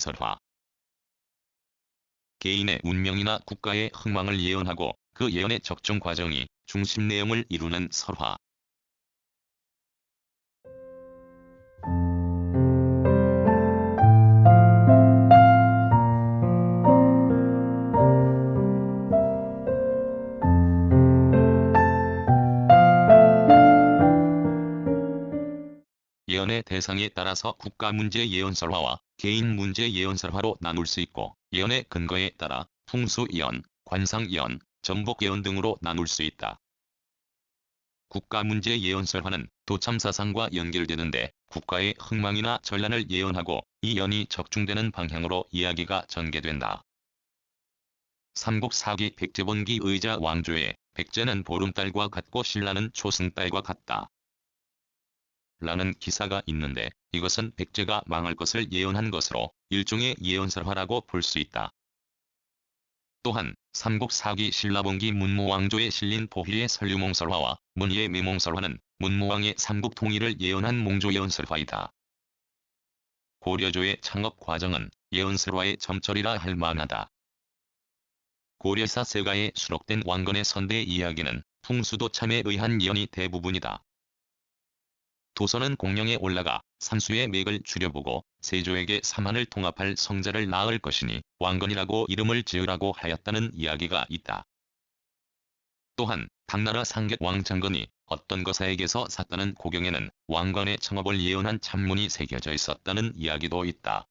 예언설화 개인의 운명이나 국가의 흥망을 예언하고 그 예언의 적중 과정이 중심 내용을 이루는 설화. 대상에 따라서 국가 문제 예언설화와 개인 문제 예언설화로 나눌 수 있고 예언의 근거에 따라 풍수 예언, 관상 예언, 전복 예언 등으로 나눌 수 있다. 국가 문제 예언설화는 도참 사상과 연결되는데 국가의 흥망이나 전란을 예언하고 이 연이 적중되는 방향으로 이야기가 전개된다. 삼국 사기 백제본기 의자 왕조의 백제는 보름달과 같고 신라는 초승달과 같다. 라는 기사가 있는데 이것은 백제가 망할 것을 예언한 것으로 일종의 예언설화라고 볼 수 있다. 또한 삼국 사기 신라본기 문무왕조에 실린 보희의 설유몽설화와 문희의 매몽설화는 문무왕의 삼국 통일을 예언한 몽조예언설화이다. 고려조의 창업 과정은 예언설화의 점철이라 할 만하다. 고려사 세가에 수록된 왕건의 선대 이야기는 풍수도참에 의한 예언이 대부분이다. 도선은 공령에 올라가 산수의 맥을 줄여보고 세조에게 삼한을 통합할 성자를 낳을 것이니 왕건이라고 이름을 지으라고 하였다는 이야기가 있다. 또한 당나라 상객 왕 장건이 어떤 거사에게서 샀다는 고경에는 왕건의 청업을 예언한 참문이 새겨져 있었다는 이야기도 있다.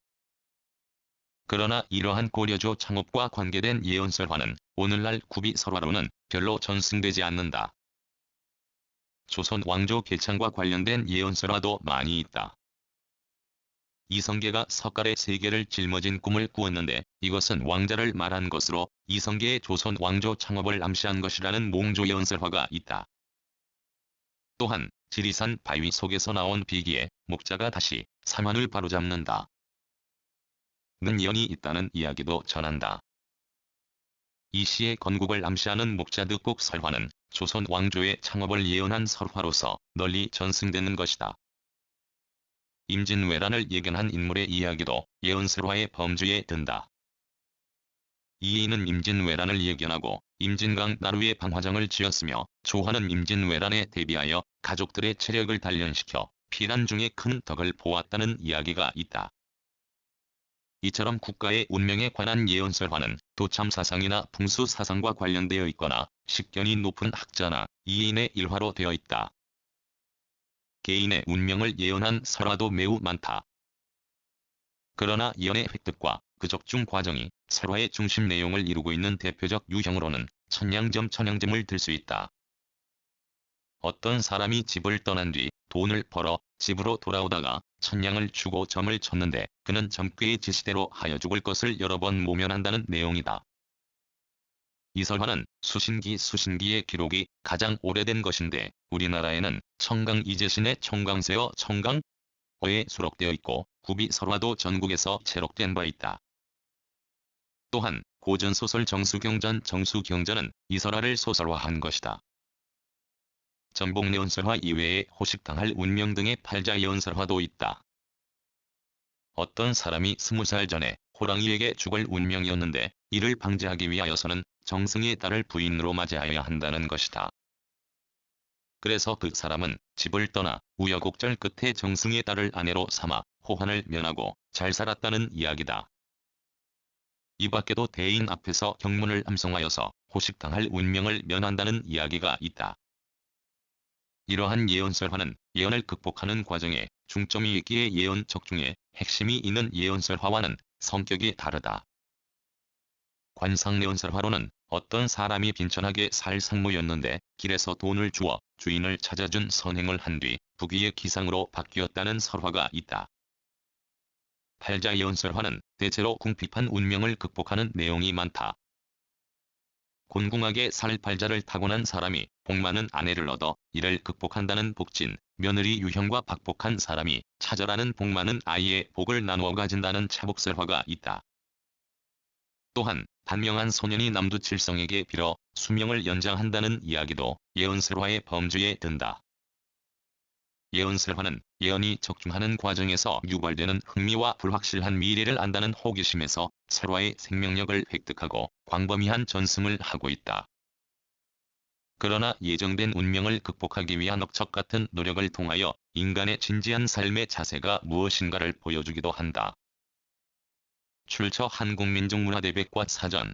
그러나 이러한 고려조 창업과 관계된 예언설화는 오늘날 구비설화로는 별로 전승되지 않는다. 조선 왕조 개창과 관련된 예언설화도 많이 있다. 이성계가 석갈의 세계를 짊어진 꿈을 꾸었는데 이것은 왕자를 말한 것으로 이성계의 조선 왕조 창업을 암시한 것이라는 몽조 예언설화가 있다. 또한 지리산 바위 속에서 나온 비기에 목자가 다시 삼환을 바로잡는다. 는 연이 있다는 이야기도 전한다. 이 시의 건국을 암시하는 목자득국 설화는 조선 왕조의 창업을 예언한 설화로서 널리 전승되는 것이다. 임진왜란을 예견한 인물의 이야기도 예언설화의 범주에 든다. 이인은 임진왜란을 예견하고 임진강 나루에 방화정을 지었으며 조화는 임진왜란에 대비하여 가족들의 체력을 단련시켜 피난 중에 큰 덕을 보았다는 이야기가 있다. 이처럼 국가의 운명에 관한 예언설화는 도참 사상이나 풍수 사상과 관련되어 있거나 식견이 높은 학자나 이인의 일화로 되어 있다. 개인의 운명을 예언한 설화도 매우 많다. 그러나 예언의 획득과 그 적중 과정이 설화의 중심 내용을 이루고 있는 대표적 유형으로는 천냥점 천냥점을 들 수 있다. 어떤 사람이 집을 떠난 뒤 돈을 벌어 집으로 돌아오다가 천냥을 주고 점을 쳤는데 그는 점괘의 지시대로 하여 죽을 것을 여러 번 모면한다는 내용이다. 이 설화는 수신기 수신기의 기록이 가장 오래된 것인데 우리나라에는 청강 이재신의 청강세어 청강 어에 수록되어 있고 구비설화도 전국에서 채록된 바 있다. 또한 고전소설 정수경전 정수경전은 이 설화를 소설화한 것이다. 전복예언설화 이외에 호식당할 운명 등의 팔자예언설화도 있다. 어떤 사람이 스무 살 전에 호랑이에게 죽을 운명이었는데 이를 방지하기 위하여서는 정승의 딸을 부인으로 맞이하여야 한다는 것이다. 그래서 그 사람은 집을 떠나 우여곡절 끝에 정승의 딸을 아내로 삼아 호환을 면하고 잘 살았다는 이야기다. 이 밖에도 대인 앞에서 경문을 암송하여서 호식당할 운명을 면한다는 이야기가 있다. 이러한 예언설화는 예언을 극복하는 과정에 중점이 있기에 예언 적중에 핵심이 있는 예언설화와는 성격이 다르다. 관상예언설화로는 어떤 사람이 빈천하게 살 상무였는데 길에서 돈을 주어 주인을 찾아준 선행을 한 뒤 부귀의 기상으로 바뀌었다는 설화가 있다. 팔자예언설화는 대체로 궁핍한 운명을 극복하는 내용이 많다. 곤궁하게 살 팔자를 타고난 사람이 복 많은 아내를 얻어 이를 극복한다는 복진, 며느리 유형과 박복한 사람이 차절하는 복 많은 아이의 복을 나누어 가진다는 차복설화가 있다. 또한 단명한 소년이 남두칠성에게 빌어 수명을 연장한다는 이야기도 예언설화의 범주에 든다. 예언설화는 예언이 적중하는 과정에서 유발되는 흥미와 불확실한 미래를 안다는 호기심에서 설화의 생명력을 획득하고 광범위한 전승을 하고 있다. 그러나 예정된 운명을 극복하기 위한 억척 같은 노력을 통하여 인간의 진지한 삶의 자세가 무엇인가를 보여주기도 한다. 출처 한국민족문화대백과 사전